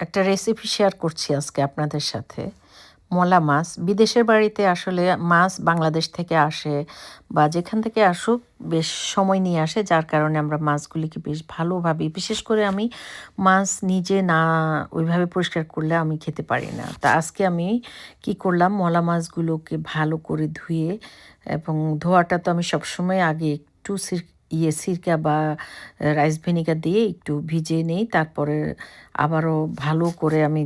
একটা recipe share করছি আজকে আপনাদের সাথে। মলা মাছ, বিদেশের বাড়িতে আসলে মাছ বাংলাদেশ থেকে আসে বা যেখান থেকে আসুক বেশ সময় নিয়ে আসে, যার কারণে আমরা মাছগুলিকে বেশ ভালোভাবে, বিশেষ করে আমি মাছ নিজে না ওইভাবে পরিষ্কার করলে আমি খেতে পারি না। তা আজকে আমি কি করলাম, মলা মাছগুলোকে ভালো করে ধুয়ে এবং ধোয়াটা তো আমি সবসময় আগে একটু ইয়ে সিরকা বা রাইস ভিনিগার দিয়ে একটু ভিজিয়ে নেই। তারপরে আবারও ভালো করে আমি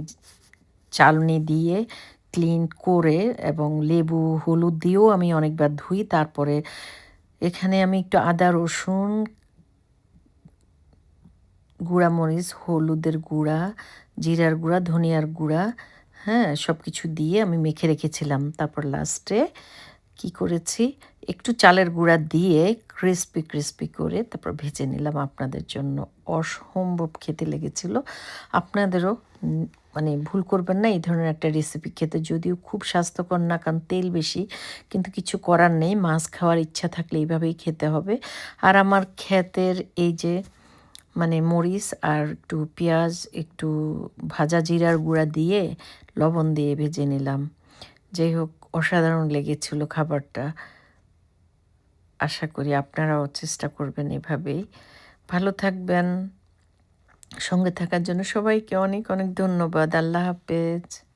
চালনি দিয়ে ক্লিন করে এবং লেবু, হলুদ দিয়েও আমি অনেকবার ধুই। তারপরে এখানে আমি একটু আদা, রসুন গুঁড়া মরিচ হলুদের গুঁড়া, জিরার গুঁড়া, ধনিয়ার গুঁড়া হ্যাঁ সব কিছু দিয়ে আমি মেখে রেখেছিলাম। তারপর লাস্টে কি করেছি? একটু চালের গুঁড়া দিয়ে ক্রিস্পি ক্রিস্পি করে তারপর ভেজে নিলাম আপনাদের জন্য। অসম্ভব খেতে লেগেছিল। আপনাদেরও মানে ভুল করবেন না, এই ধরনের একটা রেসিপি খেতে। যদিও খুব স্বাস্থ্যকর না, কারণ তেল বেশি, কিন্তু কিছু করার নেই। মাছ খাওয়ার ইচ্ছা থাকলে এইভাবেই খেতে হবে। আর আমার ক্ষেতের এই যে মানে মরিচ আর একটু পেঁয়াজ, একটু ভাজা জিরার গুঁড়া দিয়ে লবণ দিয়ে ভেজে নিলাম। যাই হোক, অসাধারণ লেগেছিল খাবারটা। আশা করি আপনারাও চেষ্টা করবেন এভাবেই। ভালো থাকবেন। সঙ্গে থাকার জন্য সবাইকে অনেক অনেক ধন্যবাদ। আল্লাহ হাফেজ।